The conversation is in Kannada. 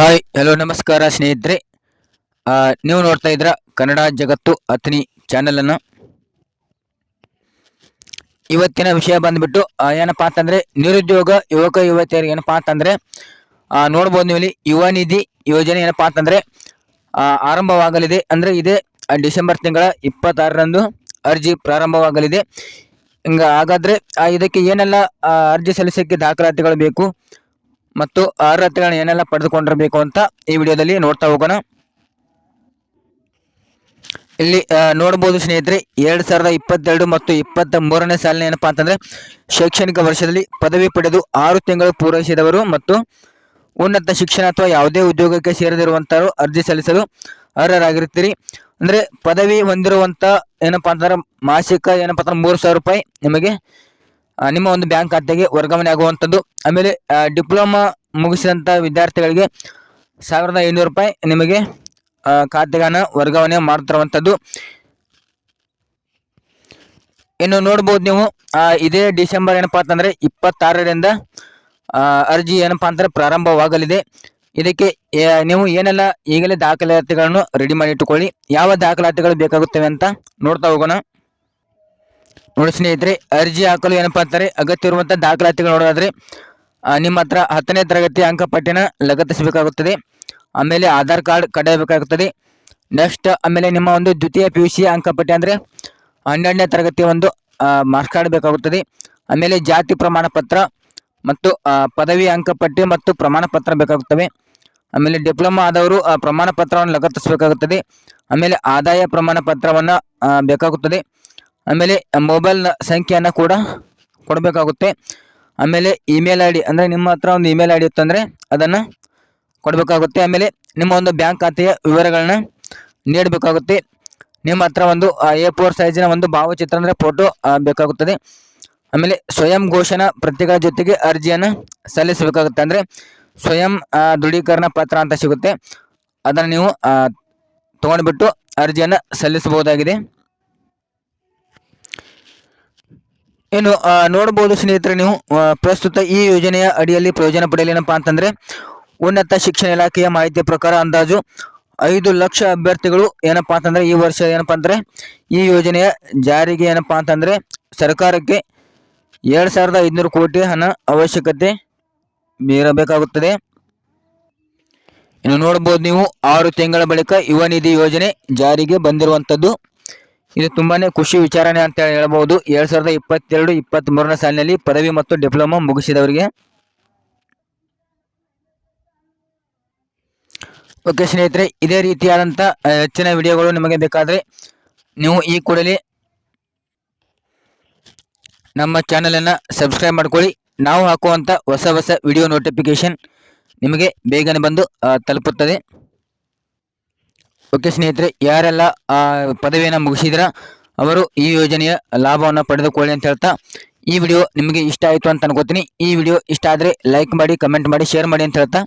ಹಾಯ್, ಹಲೋ, ನಮಸ್ಕಾರ ಸ್ನೇಹಿತರೆ. ನೀವು ನೋಡ್ತಾ ಇದ್ರ ಕನ್ನಡ ಜಗತ್ತು ಅತ್ನಿ ಚಾನೆಲ್ ಅನ್ನು. ಇವತ್ತಿನ ವಿಷಯ ಬಂದ್ಬಿಟ್ಟು ಏನಪ್ಪಾ ಅಂತಂದ್ರೆ, ನಿರುದ್ಯೋಗ ಯುವಕ ಯುವತಿಯರಿಗೆ ಏನಪ್ಪಾ ಅಂತಂದ್ರೆ ನೋಡ್ಬೋದು ನೀವು ಇಲ್ಲಿ ಯುವ ನಿಧಿ ಯೋಜನೆ ಏನಪ್ಪಾ ಅಂತಂದ್ರೆ ಆರಂಭವಾಗಲಿದೆ. ಅಂದ್ರೆ ಇದೇ ಡಿಸೆಂಬರ್ ತಿಂಗಳ ಇಪ್ಪತ್ತಾರರಂದು ಅರ್ಜಿ ಪ್ರಾರಂಭವಾಗಲಿದೆ. ಹಿಂಗ ಹಾಗಾದ್ರೆ ಇದಕ್ಕೆ ಏನೆಲ್ಲ ಅರ್ಜಿ ಸಲ್ಲಿಸಕ್ಕೆ ದಾಖಲಾತಿಗಳು ಬೇಕು? ಮತ್ತು ಅರ್ಹತೆಗಳನ್ನ ಏನೆಲ್ಲ ಪಡೆದುಕೊಂಡಿರಬೇಕು ಅಂತ ಈ ವಿಡಿಯೋದಲ್ಲಿ ನೋಡ್ತಾ ಹೋಗೋಣ. ಇಲ್ಲಿ ನೋಡಬಹುದು ಸ್ನೇಹಿತರೆ, ಎರಡ್ ಸಾವಿರದ ಇಪ್ಪತ್ತೆರಡು ಮತ್ತು ಇಪ್ಪತ್ತ ಮೂರನೇ ಸಾಲಿನ ಏನಪ್ಪಾ ಅಂತಂದ್ರೆ, ಶೈಕ್ಷಣಿಕ ವರ್ಷದಲ್ಲಿ ಪದವಿ ಪಡೆದು ಆರು ತಿಂಗಳು ಪೂರೈಸಿದವರು ಮತ್ತು ಉನ್ನತ ಶಿಕ್ಷಣ ಅಥವಾ ಯಾವುದೇ ಉದ್ಯೋಗಕ್ಕೆ ಸೇರದಿರುವಂತವರು ಅರ್ಜಿ ಸಲ್ಲಿಸಲು ಅರ್ಹರಾಗಿರ್ತೀರಿ ಅಂದ್ರೆ ಪದವಿ ಹೊಂದಿರುವಂತ ಏನಪ್ಪಾ ಅಂತಂದ್ರೆ ಮಾಸಿಕ ಏನಪ್ಪಾ ಅಂದ್ರೆ ಮೂರು ರೂಪಾಯಿ ನಿಮಗೆ ನಿಮ್ಮ ಒಂದು ಬ್ಯಾಂಕ್ ಖಾತೆಗೆ ವರ್ಗಾವಣೆ ಆಗುವಂಥದ್ದು. ಆಮೇಲೆ ಡಿಪ್ಲೊಮಾ ಮುಗಿಸಿದಂಥ ವಿದ್ಯಾರ್ಥಿಗಳಿಗೆ ಸಾವಿರದ ಐನೂರು ರೂಪಾಯಿ ನಿಮಗೆ ಖಾತೆಗೆ ವರ್ಗಾವಣೆ ಮಾಡ್ತಿರುವಂಥದ್ದು. ಇನ್ನು ನೋಡ್ಬೋದು ನೀವು ಇದೇ ಡಿಸೆಂಬರ್ ಏನಪ್ಪಾ ಅಂತಂದರೆ ಇಪ್ಪತ್ತಾರರಿಂದ ಅರ್ಜಿ ಏನಪ್ಪಾ ಅಂತಂದ್ರೆ ಪ್ರಾರಂಭವಾಗಲಿದೆ. ಇದಕ್ಕೆ ನೀವು ಏನೆಲ್ಲ ಈಗಲೇ ದಾಖಲಾತಿಗಳನ್ನು ರೆಡಿ ಮಾಡಿ ಇಟ್ಟುಕೊಳ್ಳಿ. ಯಾವ ದಾಖಲಾತಿಗಳು ಬೇಕಾಗುತ್ತವೆ ಅಂತ ನೋಡ್ತಾ ಹೋಗೋಣ. ನೋಡಿ ಸ್ನೇಹಿತರೆ, ಅರ್ಜಿ ಹಾಕಲು ಏನಪ್ಪಾ ಅಂತಾರೆ ಅಗತ್ಯವಿರುವಂಥ ದಾಖಲಾತಿಗಳು ನೋಡೋದಾದರೆ ನಿಮ್ಮ ಹತ್ರ ಹತ್ತನೇ ತರಗತಿ ಅಂಕಪಟ್ಟಿನ ಲಗತ್ತಿಸಬೇಕಾಗುತ್ತದೆ, ಆಮೇಲೆ ಆಧಾರ್ ಕಾರ್ಡ್ ಕಡೆಯಬೇಕಾಗುತ್ತದೆ ನೆಕ್ಸ್ಟ್ ಆಮೇಲೆ ನಿಮ್ಮ ಒಂದು ದ್ವಿತೀಯ ಪಿ ಯು ಸಿ ಅಂಕಪಟ್ಟಿ ಅಂದರೆ, ಹನ್ನೆರಡನೇ ತರಗತಿಯ ಒಂದು ಮಾರ್ಕ್ಸ್ ಕಾರ್ಡ್ ಬೇಕಾಗುತ್ತದೆ. ಆಮೇಲೆ ಜಾತಿ ಪ್ರಮಾಣ ಪತ್ರ ಮತ್ತು ಪದವಿ ಅಂಕಪಟ್ಟಿ ಮತ್ತು ಪ್ರಮಾಣ ಪತ್ರ ಬೇಕಾಗುತ್ತವೆ. ಆಮೇಲೆ ಡಿಪ್ಲೊಮಾ ಆದವರು ಪ್ರಮಾಣಪತ್ರವನ್ನು ಪ್ರಮಾಣ ಪತ್ರವನ್ನು ಲಗತ್ತಿಸಬೇಕಾಗುತ್ತದೆ. ಆಮೇಲೆ ಆದಾಯ ಪ್ರಮಾಣ ಪತ್ರವನ್ನು ಬೇಕಾಗುತ್ತದೆ. ಆಮೇಲೆ ಮೊಬೈಲ್ ಸಂಖ್ಯೆಯನ್ನು ಕೂಡ ಕೊಡಬೇಕಾಗುತ್ತೆ. ಆಮೇಲೆ ಇಮೇಲ್ ಐ ಡಿ ಅಂದರೆ ನಿಮ್ಮ ಹತ್ರ ಒಂದು ಇಮೇಲ್ ಐ ಡಿ ಇತ್ತಂದರೆ ಅದನ್ನು ಕೊಡಬೇಕಾಗುತ್ತೆ. ಆಮೇಲೆ ನಿಮ್ಮ ಒಂದು ಬ್ಯಾಂಕ್ ಖಾತೆಯ ವಿವರಗಳನ್ನ ನೀಡಬೇಕಾಗುತ್ತೆ. ನಿಮ್ಮ ಹತ್ರ ಒಂದು ಎ ಫೋರ್ ಸೈಜಿನ ಒಂದು ಭಾವಚಿತ್ರ ಅಂದರೆ ಫೋಟೋ ಬೇಕಾಗುತ್ತದೆ. ಆಮೇಲೆ ಸ್ವಯಂ ಘೋಷಣಾ ಪ್ರತಿಗಳ ಜೊತೆಗೆ ಅರ್ಜಿಯನ್ನು ಸಲ್ಲಿಸಬೇಕಾಗುತ್ತೆ. ಅಂದರೆ ಸ್ವಯಂ ದೃಢೀಕರಣ ಪತ್ರ ಅಂತ ಸಿಗುತ್ತೆ. ಅದನ್ನು ನೀವು ತಗೊಂಡ್ಬಿಟ್ಟು ಅರ್ಜಿಯನ್ನು ಸಲ್ಲಿಸಬಹುದಾಗಿದೆ. ಇನ್ನು ನೋಡಬಹುದು ಸ್ನೇಹಿತರೆ ನೀವು ಪ್ರಸ್ತುತ ಈ ಯೋಜನೆಯ ಅಡಿಯಲ್ಲಿ ಪ್ರಯೋಜನ ಪಡೆಯಲು ಏನಪ್ಪಾ ಅಂತಂದ್ರೆ, ಉನ್ನತ ಶಿಕ್ಷಣ ಇಲಾಖೆಯ ಮಾಹಿತಿಯ ಪ್ರಕಾರ ಅಂದಾಜು ಐದು ಲಕ್ಷ ಅಭ್ಯರ್ಥಿಗಳು ಏನಪ್ಪಾ ಅಂತಂದ್ರೆ ಈ ವರ್ಷ ಏನಪ್ಪಾ ಅಂದ್ರೆ, ಈ ಯೋಜನೆಯ ಜಾರಿಗೆ ಏನಪ್ಪಾ ಅಂತಂದ್ರೆ, ಸರ್ಕಾರಕ್ಕೆ ಎರಡ್ ಸಾವಿರದ ಐದುನೂರು ಕೋಟಿ ಹಣ ಅವಶ್ಯಕತೆ ಮೀರಬೇಕಾಗುತ್ತದೆ. ಇನ್ನು ನೋಡಬಹುದು ನೀವು, ಆರು ತಿಂಗಳ ಬಳಿಕ ಯುವ ನಿಧಿ ಯೋಜನೆ ಜಾರಿಗೆ ಬಂದಿರುವಂತದ್ದು ಇದು ತುಂಬಾನೇ ಖುಷಿ ವಿಚಾರಣೆ ಅಂತ ಹೇಳ್ಬಹುದು ಎರಡ್ ಸಾವಿರದ ಇಪ್ಪತ್ತೆರಡು ಇಪ್ಪತ್ತ್ ಮೂರನೇ ಸಾಲಿನಲ್ಲಿ ಪದವಿ ಮತ್ತು ಡಿಪ್ಲೊಮಾ ಮುಗಿಸಿದವರಿಗೆ ಓಕೆ ಸ್ನೇಹಿತರೆ, ಇದೇ ರೀತಿಯಾದಂತ ಹೆಚ್ಚಿನ ವಿಡಿಯೋಗಳು ನಿಮಗೆ ಬೇಕಾದರೆ ನೀವು ಈ ಕೂಡಲೇ ನಮ್ಮ ಚಾನಲನ್ನು ಸಬ್ಸ್ಕ್ರೈಬ್ ಮಾಡ್ಕೊಳ್ಳಿ. ನಾವು ಹಾಕುವಂಥ ಹೊಸ ಹೊಸ ವಿಡಿಯೋ ನೋಟಿಫಿಕೇಶನ್ ನಿಮಗೆ ಬೇಗನೆ ಬಂದು ತಲುಪುತ್ತದೆ. ಓಕೆ ಸ್ನೇಹಿತರೆ, ಯಾರೆಲ್ಲ ಪದವಿಯನ್ನು ಮುಗಿಸಿದ್ರ, ಅವರು ಈ ಯೋಜನೆಯ ಲಾಭವನ್ನು ಪಡೆದುಕೊಳ್ಳಿ ಅಂತ ಹೇಳ್ತಾ ಈ ವಿಡಿಯೋ ನಿಮಗೆ ಇಷ್ಟ ಆಯಿತು ಅಂತ ಅನ್ಕೋತೀನಿ. ಈ ವಿಡಿಯೋ ಇಷ್ಟ ಆದರೆ ಲೈಕ್ ಮಾಡಿ ಕಮೆಂಟ್ ಮಾಡಿ ಶೇರ್ ಮಾಡಿ ಅಂತ ಹೇಳ್ತಾ